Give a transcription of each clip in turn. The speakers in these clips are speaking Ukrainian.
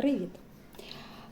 Привіт!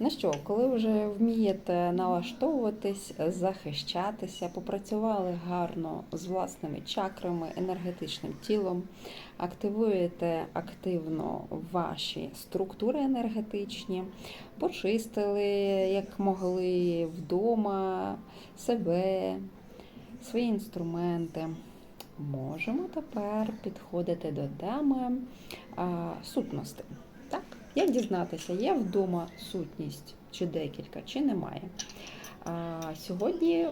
Ну що, коли вже вмієте налаштовуватись, захищатися, попрацювали гарно з власними чакрами, енергетичним тілом, активуєте активно ваші структури енергетичні, почистили, як могли вдома себе, свої інструменти. Можемо тепер підходити до теми сутності. Як дізнатися, є вдома сутність чи декілька, чи немає. А, сьогодні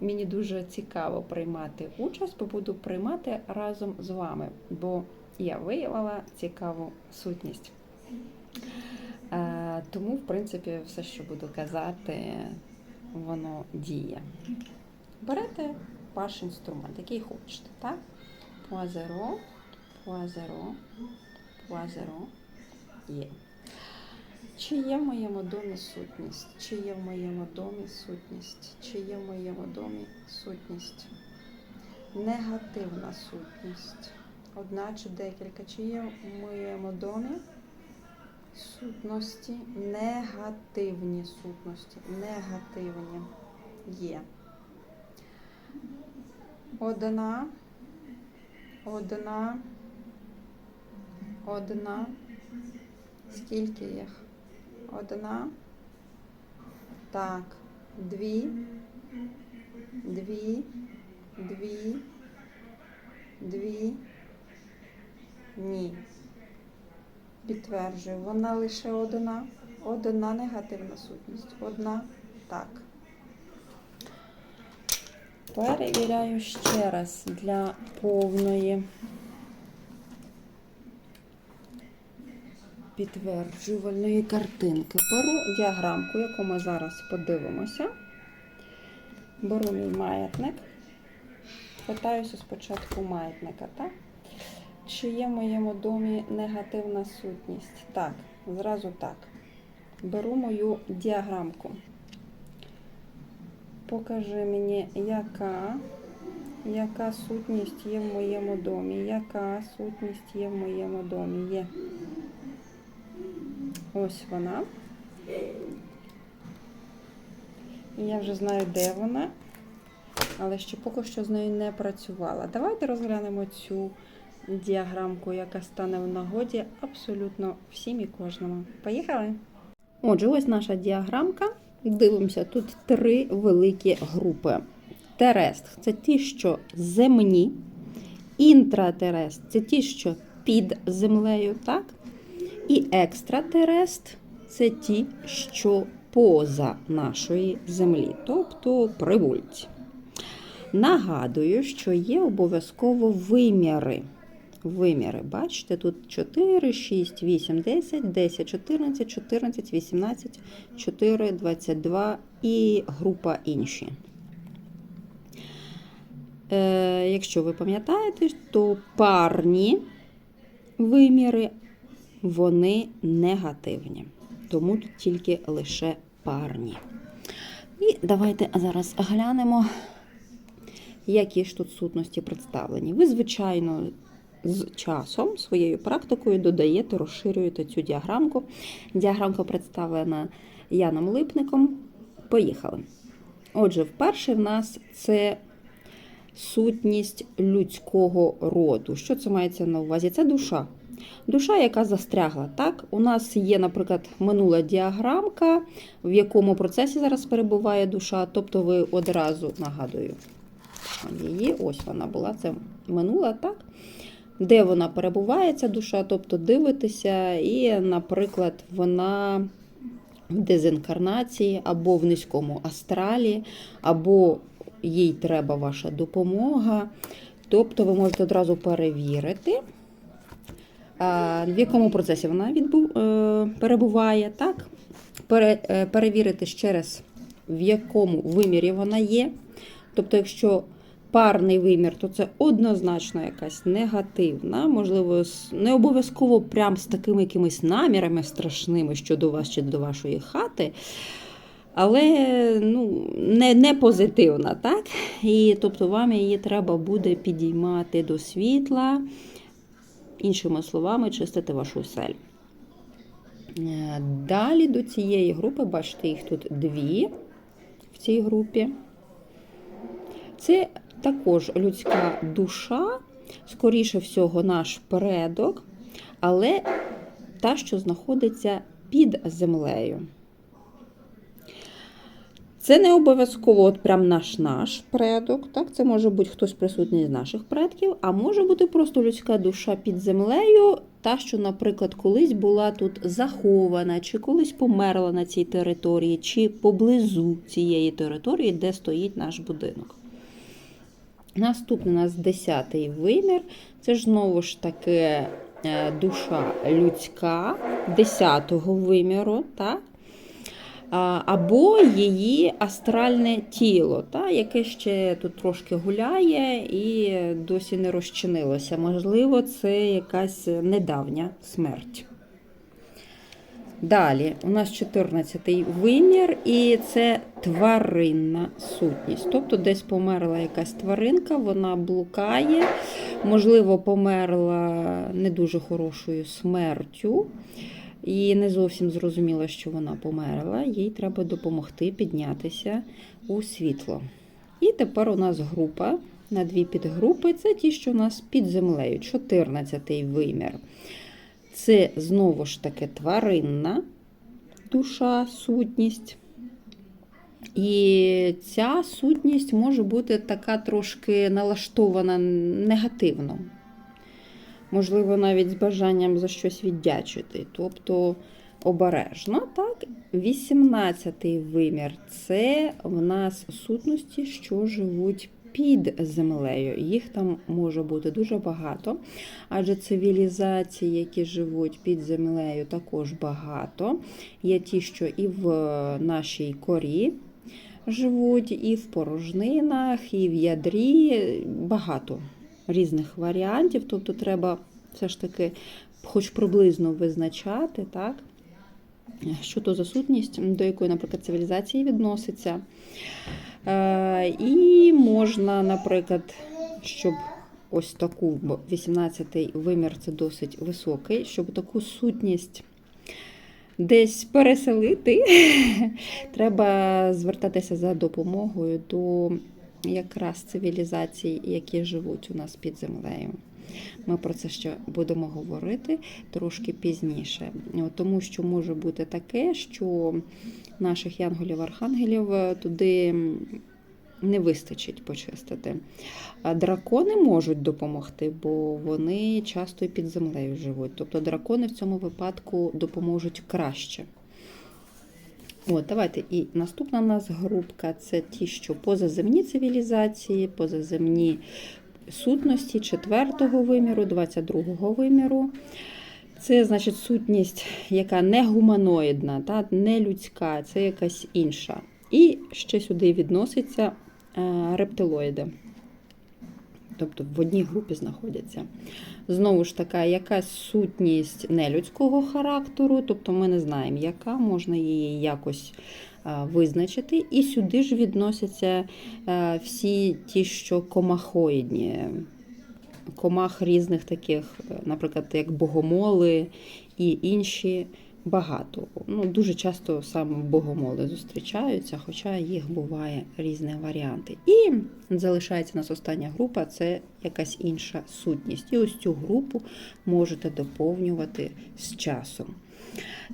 мені дуже цікаво приймати участь, бо буду приймати разом з вами, бо я виявила цікаву сутність. А, тому, в принципі, все, що буду казати, воно діє. Берете ваш інструмент, який хочете, так? Пуазеро, пуазеро, пуазеро є. Чи є в моєму домі сутність? Чи є в моєму домі сутність? Чи є в моєму домі сутність? Негативна сутність. Одна чи декілька. Чи є в моєму домі сутності? Негативні сутності. Негативні є. Одна, одна, одна. Скільки їх? Одна. Так. Дві. Дві. Дві. Дві. Ні. Підтверджую, вона лише одна. Одна негативна сутність. Одна. Так. Перевіряю ще раз для повної підтверджувальної картинки. Беру діаграмку, яку ми зараз подивимося. Беру мій маятник. Питаюся спочатку маятника, так? Чи є в моєму домі негативна сутність? Так, зразу так. Беру мою діаграмку. Покажи мені, яка, яка сутність є в моєму домі. Яка сутність є в моєму домі? Є. Ось вона. Я вже знаю, де вона, але ще поки що з нею не працювала. Давайте розглянемо цю діаграмку, яка стане в нагоді абсолютно всім і кожному. Поїхали? Отже, ось наша діаграмка. Дивимося, тут три великі групи. Терест це ті, що земні, інтратерест це ті, що під землею, так? І екстратерест це ті, що поза нашої землі, тобто привульці. Нагадую, що є обов'язково виміри. Виміри, бачите, тут 4, 6, 8, 10, 10, 14, 14, 18, 4, 22 і група інші. Е, якщо ви пам'ятаєте, то парні виміри, вони негативні. Тому тут тільки лише парні. І давайте зараз глянемо, які ж тут сутності представлені. Ви, звичайно, з часом, своєю практикою додаєте, розширюєте цю діаграмку. Діаграмка представлена Яном Липником. Поїхали. Отже, вперше в нас це сутність людського роду. Що це мається на увазі? Це душа. Душа, яка застрягла. Так, у нас є, наприклад, минула діаграмка, в якому процесі зараз перебуває душа. Тобто, ви одразу нагадую її, ось вона була, це минула, так? Де вона перебуває, ця душа, тобто дивитеся, і, наприклад, вона в дезінкарнації або в низькому астралі, або їй треба ваша допомога. Тобто ви можете одразу перевірити, в якому процесі вона відбув, е, перебуває, так? Е, перевірити ще раз, в якому вимірі вона є. Тобто, якщо парний вимір, то це однозначно якась негативна, можливо, не обов'язково прям з такими якимись намірами страшними щодо вас чи до вашої хати. Але ну, не не позитивна, так? І тобто вам її треба буде підіймати до світла, іншими словами, чистити вашу сель. Е, Далі до цієї групи, бачите, їх тут дві в цій групі. Це також людська душа, скоріше всього, наш предок, але та, що знаходиться під землею. Це не обов'язково от прям наш наш предок. Так? Це може бути хтось присутній з наших предків, а може бути просто людська душа під землею, та, що, наприклад, колись була тут захована, чи колись померла на цій території, чи поблизу цієї території, де стоїть наш будинок. Наступний у нас 10-й вимір. Це ж знову ж таки е, душа людська 10-го виміру. Так? Або її астральне тіло, та, яке ще тут трошки гуляє і досі не розчинилося. Можливо, це якась недавня смерть. Далі, у нас 14-й вимір, і це тваринна сутність. Тобто десь померла якась тваринка, вона блукає, можливо, померла не дуже хорошою смертю. І не зовсім зрозуміло, що вона померла, їй треба допомогти піднятися у світло. І тепер у нас група на дві підгрупи це ті, що у нас під землею, 14-й вимір. Це знову ж таки тваринна душа, сутність. І ця сутність може бути така трошки налаштована негативно. Можливо, навіть з бажанням за щось віддячити. Тобто обережно. так? 18-й вимір це в нас сутності, що живуть під землею. Їх там може бути дуже багато, адже цивілізації, які живуть під землею, також багато. Є ті, що і в нашій корі живуть, і в порожнинах, і в ядрі. Багато різних варіантів. Тобто, треба все ж таки, хоч приблизно визначати, так? Що то за сутність, до якої, наприклад, цивілізації відноситься. Е, І можна, наприклад, щоб ось таку, бо 18-й вимір це досить високий, щоб таку сутність десь переселити, треба звертатися за допомогою до якраз цивілізацій, які живуть у нас під землею. Ми про це ще будемо говорити трошки пізніше, тому що може бути таке, що наших янголів-архангелів туди не вистачить почистити. Дракони можуть допомогти, бо вони часто і під землею живуть. Тобто дракони в цьому випадку допоможуть краще. От, давайте. І наступна у нас групка це ті, що позаземні цивілізації, позаземні сутності 4-го виміру, 22-го виміру. Це, значить, сутність, яка не гуманоїдна, та, не людська, це якась інша. І ще сюди відносяться е, рептилоїди. Тобто в одній групі знаходяться. Знову ж така, якась сутність нелюдського характеру, тобто ми не знаємо, яка, можна її якось визначити. І сюди ж відносяться всі ті, що комахоїдні, комах різних таких, наприклад, як богомоли і інші. Багато. Ну, Дуже часто саме богомоли зустрічаються, хоча їх буває різні варіанти. І залишається нас остання група це якась інша сутність. І ось цю групу можете доповнювати з часом.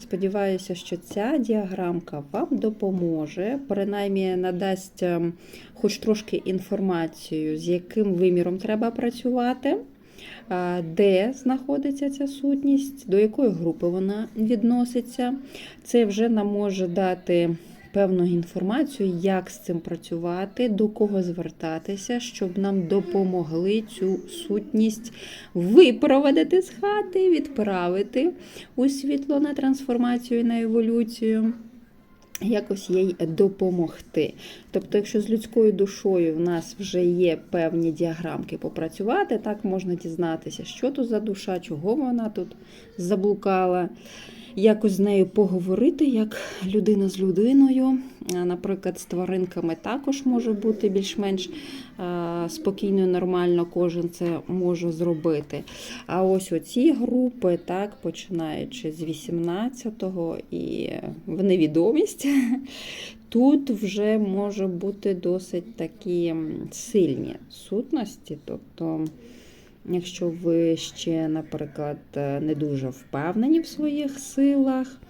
Сподіваюся, що ця діаграмка вам допоможе, принаймні надасть ем, хоч трошки інформацію, з яким виміром треба працювати де знаходиться ця сутність, до якої групи вона відноситься. Це вже нам може дати певну інформацію, як з цим працювати, до кого звертатися, щоб нам допомогли цю сутність випроводити з хати, відправити у світло на трансформацію і на еволюцію якось їй допомогти. Тобто, якщо з людською душою в нас вже є певні діаграмки попрацювати, так можна дізнатися, що тут за душа, чого вона тут заблукала. Якось з нею поговорити, як людина з людиною. Наприклад, з тваринками також може бути більш-менш спокійно нормально, кожен це може зробити. А ось оці групи, так, починаючи з 18-го і в невідомість, тут вже може бути досить такі сильні сутності. Тобто, якщо ви ще, наприклад, е, не дуже впевнені в своїх силах,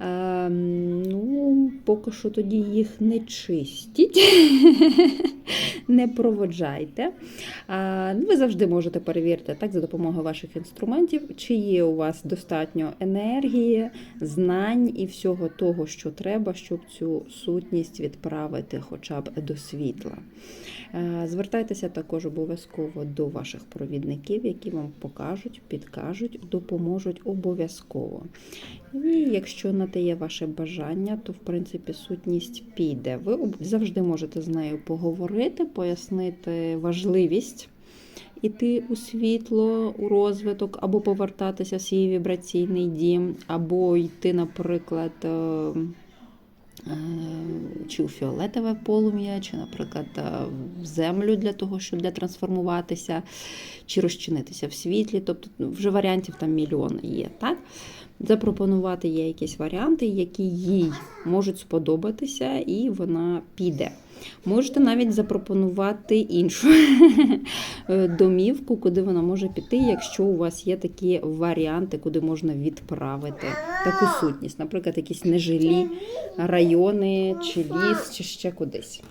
ну, поки що тоді їх не чистіть, не проводжайте. Ну, Ви завжди можете перевірити так, за допомогою ваших інструментів, чи є у вас достатньо енергії, знань і всього того, що треба, щоб цю сутність відправити хоча б до світла. Е, Звертайтеся також обов'язково до ваших провідників, які вам покажуть, підкажуть, допоможуть обов'язково. І якщо на те є ваше бажання, то в принципі сутність піде. Ви завжди можете з нею поговорити, пояснити важливість. Іти у світло, у розвиток, або повертатися в свій вібраційний дім, або йти, наприклад, е, е, чи у фіолетове полум'я, чи, наприклад, е, в землю для того, щоб для трансформуватися, чи розчинитися в світлі. Тобто ну, вже варіантів там мільйон є. Так? Запропонувати є якісь варіанти, які їй можуть сподобатися, і вона піде. Можете навіть запропонувати іншу е, домівку, куди вона може піти, якщо у вас є такі варіанти, куди можна відправити таку сутність, наприклад, якісь нежилі райони, чи ліс, чи ще кудись.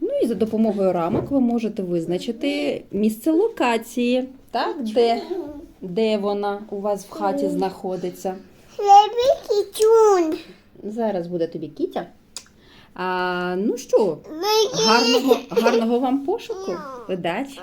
Ну і за допомогою рамок ви можете визначити місце локації, так, де, де вона у вас в хаті знаходиться. Тюн. Зараз буде тобі кітя. А, ну що, гарного, гарного вам пошуку, удачі!